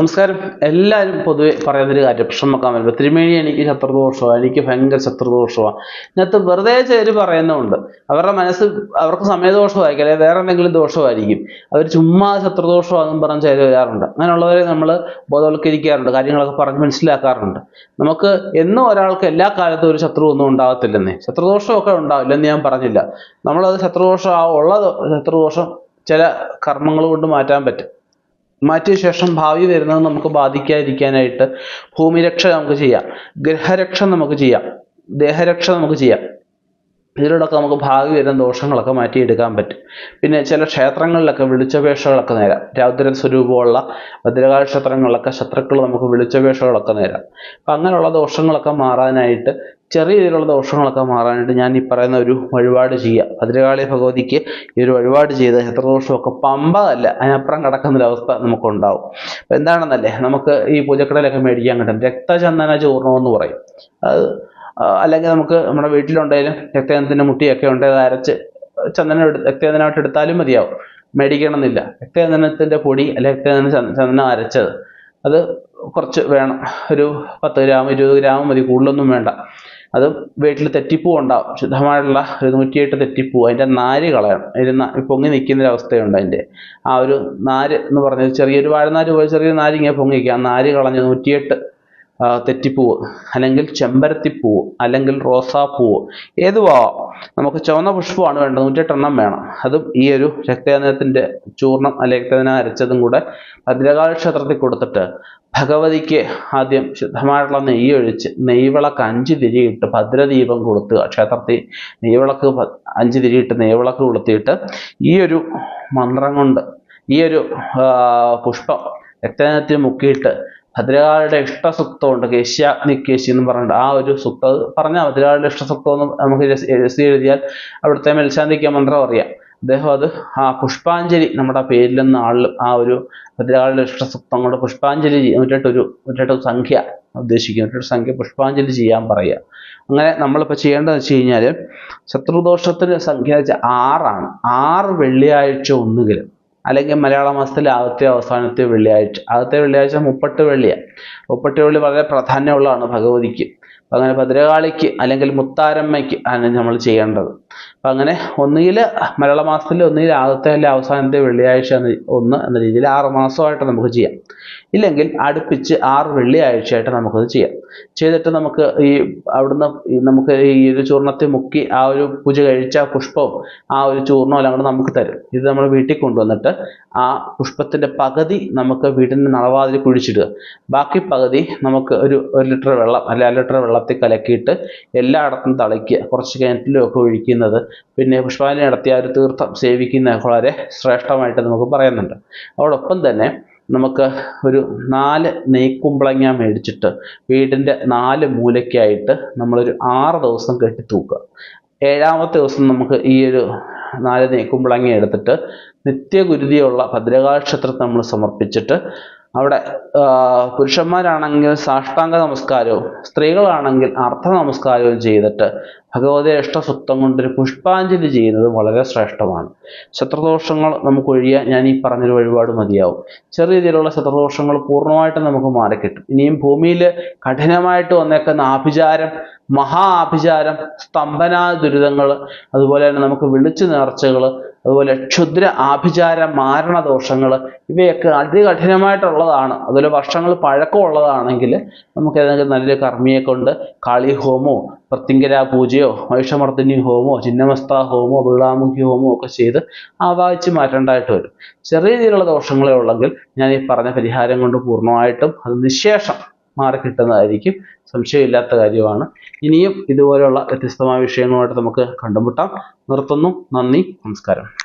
നമസ്കാരം. എല്ലാവരും പൊതുവെ പറയുന്നൊരു കാര്യം. വെക്കാൻ വരുമ്പോൾ തിരുമേനി എനിക്ക് ശത്രുദോഷമാണ് എനിക്ക് ഭയങ്കര ശത്രുദോഷമാണ് ഇതിനകത്ത് വെറുതെ ചേര് പറയുന്നുണ്ട് അവരുടെ മനസ്സ് അവർക്ക് സമയദോഷമായിരിക്കും അല്ലെങ്കിൽ വേറെ എന്തെങ്കിലും ദോഷമായിരിക്കും. അവർ ചുമ്മാ ശത്രുദോഷമാണെന്നും പറഞ്ഞ് ചേര് വരാറുണ്ട്. അങ്ങനെയുള്ളവരെ നമ്മൾ ബോധവൽക്കരിക്കാറുണ്ട് കാര്യങ്ങളൊക്കെ പറഞ്ഞ് മനസ്സിലാക്കാറുണ്ട്. നമുക്ക് എന്നും ഒരാൾക്ക് എല്ലാ കാലത്തും ഒരു ശത്രു ഒന്നും ഉണ്ടാകത്തില്ലെന്നേ ശത്രുദോഷമൊക്കെ ഉണ്ടാവില്ലെന്ന് ഞാൻ പറഞ്ഞില്ല. നമ്മളത് ശത്രുദോഷം ആ ഉള്ള ശത്രുദോഷം ചില കർമ്മങ്ങൾ കൊണ്ട് മാറ്റാൻ പറ്റും. മാറ്റിയ ശേഷം ഭാവി വരുന്നത് നമുക്ക് ബാധിക്കാതിരിക്കാനായിട്ട് ഭൂമിരക്ഷ നമുക്ക് ചെയ്യാം ഗ്രഹരക്ഷ നമുക്ക് ചെയ്യാം ദേഹരക്ഷ നമുക്ക് ചെയ്യാം. ഇതിലൂടെയൊക്കെ നമുക്ക് ഭാവി വരുന്ന ദോഷങ്ങളൊക്കെ മാറ്റിയെടുക്കാൻ പറ്റും. പിന്നെ ചില ക്ഷേത്രങ്ങളിലൊക്കെ വിളിച്ചപേക്ഷകളൊക്കെ നേരാം. രൗദ്ര സ്വരൂപമുള്ള ഭദ്രകാല ക്ഷേത്രങ്ങളിലൊക്കെ ശത്രുക്കൾ നമുക്ക് വിളിച്ചപേക്ഷകളൊക്കെ നേരാം. അപ്പം അങ്ങനെയുള്ള ദോഷങ്ങളൊക്കെ മാറാനായിട്ട് ചെറിയ രീതിയിലുള്ള ദോഷങ്ങളൊക്കെ മാറാനായിട്ട് ഞാൻ ഈ പറയുന്ന ഒരു വഴിപാട് ചെയ്യുക. ഭദ്രകാളി ഭഗവതിക്ക് ഈ ഒരു വഴിപാട് ചെയ്ത് പമ്പ അല്ല അതിനപ്പുറം കിടക്കുന്നൊരവസ്ഥ നമുക്കുണ്ടാവും. അപ്പം എന്താണെന്നല്ലേ നമുക്ക് ഈ പൂജക്കടയിലൊക്കെ മേടിക്കാൻ കിട്ടും. രക്തചന്ദന ചൂർണമെന്ന് പറയും. അത് അല്ലെങ്കിൽ നമുക്ക് നമ്മുടെ വീട്ടിലുണ്ടെങ്കിലും രക്തചന്ദനത്തിന്റെ മുട്ടിയൊക്കെ ഉണ്ട് അത് അരച്ച് ചന്ദനം എടുത്ത് രക്തചന്ദനമായിട്ട് എടുത്താലും മതിയാവും. മേടിക്കണമെന്നില്ല. രക്തചന്ദനത്തിന്റെ പൊടി അല്ലെങ്കിൽ രക്തചന്ദന ചന്ദനം അരച്ചത്. അത് കുറച്ച് വേണം. ഒരു പത്ത് ഗ്രാം ഇരുപത് ഗ്രാം മതി. കൂടുതലൊന്നും വേണ്ട. അത് വീട്ടിൽ തെറ്റിപ്പൂ ഉണ്ടാവും. ശുദ്ധമായിട്ടുള്ള ഒരു നൂറ്റിയെട്ട് തെറ്റിപ്പൂ അതിന്റെ നാര് കളയണം. ഇരുന്ന പൊങ്ങി നിൽക്കുന്ന അവസ്ഥയുണ്ട് അതിന്റെ ആ ഒരു നാര് എന്ന് പറഞ്ഞത് ചെറിയൊരു വാഴനാര് പോലെ ചെറിയൊരു നാര് ഇങ്ങനെ പൊങ്ങി നിൽക്കുക ആ നാര് കളഞ്ഞ് നൂറ്റിയെട്ട് തെറ്റിപ്പൂവ്. അല്ലെങ്കിൽ ചെമ്പരത്തിപ്പൂവ് അല്ലെങ്കിൽ റോസാപ്പൂവ്. ഏതുവാ നമുക്ക് ചുവന്ന പുഷ്പമാണ് വേണ്ടത്. നൂറ്റെട്ടെണ്ണം വേണം. അതും ഈ ഒരു രക്തചന്ദനത്തിന്റെ ചൂർണം അല്ലെങ്കിൽ രക്തചന്ദനം അരച്ചതും കൂടെ ഭദ്രകാളി ക്ഷേത്രത്തിൽ കൊടുത്തിട്ട് ഭഗവതിക്ക് ആദ്യം ശുദ്ധമായിട്ടുള്ള നെയ്യ് ഒഴിച്ച് നെയ്വിളക്ക് അഞ്ച് തിരിയിട്ട് ഭദ്രദീപം കൊളുത്തുക. ക്ഷേത്രത്തിൽ നെയ്വിളക്ക് അഞ്ച് തിരിയിട്ട് നെയ്വിളക്ക് കൊളുത്തിയിട്ട് ഈ ഒരു മന്ത്രം കൊണ്ട് ഈ ഒരു പുഷ്പം രക്തചന്ദനത്തിൽ മുക്കിയിട്ട് ഭദ്രകാളിയുടെ ഇഷ്ടസുക്തമുണ്ട്. കേശ്യാഗ്നി കേശി എന്ന് പറഞ്ഞിട്ട് ആ ഒരു സുക്തം അത് പറഞ്ഞാൽ ഭദ്രകാളിയുടെ ഇഷ്ടസുക്തം എന്ന് നമുക്ക് രസ- എഴുതി എഴുതിയാൽ അവിടുത്തെ മേൽശാന്തിക്ക് മന്ത്രം അറിയാം. അദ്ദേഹം അത് ആ പുഷ്പാഞ്ജലി നമ്മുടെ പേരിൽ നിന്ന് ആളിൽ ആ ഒരു ഭദ്രകാളിയുടെ ഇഷ്ടസുക്തം കൊണ്ട് പുഷ്പാഞ്ജലി ഒരു നൂറ്റെട്ട് സംഖ്യ ഉദ്ദേശിക്കുന്നു. നൂറ്റെട്ട് സംഖ്യ പുഷ്പാഞ്ജലി ചെയ്യാൻ പറയുക. അങ്ങനെ നമ്മളിപ്പോൾ ചെയ്യേണ്ടത് വെച്ച് കഴിഞ്ഞാൽ ശത്രുദോഷത്തിന്റെ സംഖ്യ വെച്ചാൽ ആറാണ്. ആറ് വെള്ളിയാഴ്ച ഒന്നുകിലും അല്ലെങ്കിൽ മലയാള മാസത്തിലെ ആദ്യത്തെ അവസാനത്തെ വെള്ളിയാഴ്ച. ആദ്യത്തെ വെള്ളിയാഴ്ച മുപ്പട്ട് വെള്ളിയാണ് മുപ്പട്ട് വെള്ളി വളരെ പ്രാധാന്യമുള്ളതാണ് ഭഗവതിക്ക്. അങ്ങനെ ഭദ്രകാളിക്ക് അല്ലെങ്കിൽ മുത്താരമ്മയ്ക്ക് ആണ് നമ്മൾ ചെയ്യേണ്ടത്. അപ്പം അങ്ങനെ ഒന്നുകിൽ മലയാള മാസത്തിൽ ഒന്നുകിൽ ആദ്യത്തെ അല്ലെ അവസാനത്തെ വെള്ളിയാഴ്ച എന്ന് ഒന്ന് എന്ന രീതിയിൽ ആറ് മാസമായിട്ട് നമുക്ക് ചെയ്യാം. ഇല്ലെങ്കിൽ അടുപ്പിച്ച് ആറ് വെള്ളിയാഴ്ചയായിട്ട് നമുക്കത് ചെയ്യാം. ചെയ്തിട്ട് നമുക്ക് ഈ അവിടുന്ന് നമുക്ക് ഈ ഒരു ചൂർണത്തെ മുക്കി ആ ഒരു പൂജ കഴിച്ച പുഷ്പവും ആ ഒരു ചൂർണവും എല്ലാം കൂടെ നമുക്ക് തരും. ഇത് നമ്മൾ വീട്ടിൽ കൊണ്ടുവന്നിട്ട് ആ പുഷ്പത്തിന്റെ പകുതി നമുക്ക് വീടിന്റെ നടവാതിൽ കുഴിച്ചിടുക. ബാക്കി പകുതി നമുക്ക് ഒരു ഒരു ലിറ്റർ വെള്ളം അല്ലെ അര ലിറ്റർ വെള്ളത്തിൽ കലക്കിയിട്ട് എല്ലായിടത്തും തളിക്കുക. കുറച്ച് കിണറ്റിലും ഒക്കെ ഒഴിക്കുന്നത് പിന്നെ പുഷ്പാഞ്ജലി നടത്തിയ ഒരു തീർത്ഥം സേവിക്കുന്ന വളരെ ശ്രേഷ്ഠമായിട്ട് നമുക്ക് പറയുന്നുണ്ട്. അതോടൊപ്പം തന്നെ നമുക്ക് ഒരു നാല് നെയ്ക്കുമ്പളങ്ങ മേടിച്ചിട്ട് വീടിന്റെ നാല് മൂലയ്ക്കായിട്ട് നമ്മളൊരു ആറ് ദിവസം കെട്ടി തൂക്കുക. ഏഴാമത്തെ ദിവസം നമുക്ക് ഈ ഒരു നാല് നെയ്ക്കുമ്പളങ്ങ എടുത്തിട്ട് നിത്യഗുരുതിയുള്ള ഭദ്രകാളി ക്ഷേത്രത്തിൽ നമ്മൾ സമർപ്പിച്ചിട്ട് അവിടെ പുരുഷന്മാരാണെങ്കിൽ സാഷ്ടാംഗ നമസ്കാരവും സ്ത്രീകളാണെങ്കിൽ അർദ്ധ നമസ്കാരവും ചെയ്തിട്ട് ഭഗവതിയെ ഇഷ്ടസുത്തം കൊണ്ടൊരു പുഷ്പാഞ്ജലി ചെയ്യുന്നത് വളരെ ശ്രേഷ്ഠമാണ്. ശത്രുദോഷങ്ങൾ നമുക്ക് ഒഴിയാൻ ഞാൻ ഈ പറഞ്ഞൊരു വഴിപാട് മതിയാവും. ചെറിയ രീതിയിലുള്ള ശത്രുദോഷങ്ങൾ പൂർണമായിട്ടും നമുക്ക് മാറിക്കിട്ടും. ഇനിയും ഭൂമിയിൽ കഠിനമായിട്ട് വന്നേക്കുന്ന ആഭിചാരം മഹാ ആഭിചാരം സ്തംഭന ദുരിതങ്ങൾ അതുപോലെ തന്നെ നമുക്ക് വിളിച്ചു നേർച്ചകൾ അതുപോലെ ക്ഷുദ്ര ആഭിചാര മാരണ മാരണദോഷങ്ങൾ ഇവയൊക്കെ അതികഠിനമായിട്ടുള്ളതാണ്. അതുപോലെ വർഷങ്ങൾ പഴക്കമുള്ളതാണെങ്കിൽ നമുക്ക് ഏതെങ്കിലും നല്ലൊരു കർമ്മിയെ കൊണ്ട് കാളി ഹോമോ പ്രത്യങ്കര പൂജയോ മഹിഷമർദ്ദിനി ഹോമോ ചിന്നമസ്ത ഹോമോ ബിളാമുഖി ഹോമോ ഒക്കെ ചെയ്ത് ആവാഹിച്ച് മാറ്റേണ്ടതായിട്ട് വരും. ചെറിയ രീതിയിലുള്ള ദോഷങ്ങളെ ഉള്ളെങ്കിൽ ഞാൻ ഈ പറഞ്ഞ പരിഹാരം കൊണ്ട് പൂർണമായിട്ടും അത് നിശേഷം മാറിക്കിട്ടുന്നതായിരിക്കും സംശയമില്ലാത്ത കാര്യമാണ്. ഇനിയും ഇതുപോലെയുള്ള വ്യത്യസ്തമായ വിഷയങ്ങളുമായിട്ട് നമുക്ക് കണ്ടുമുട്ടാം. നിർത്തുന്നു. നന്ദി. നമസ്കാരം.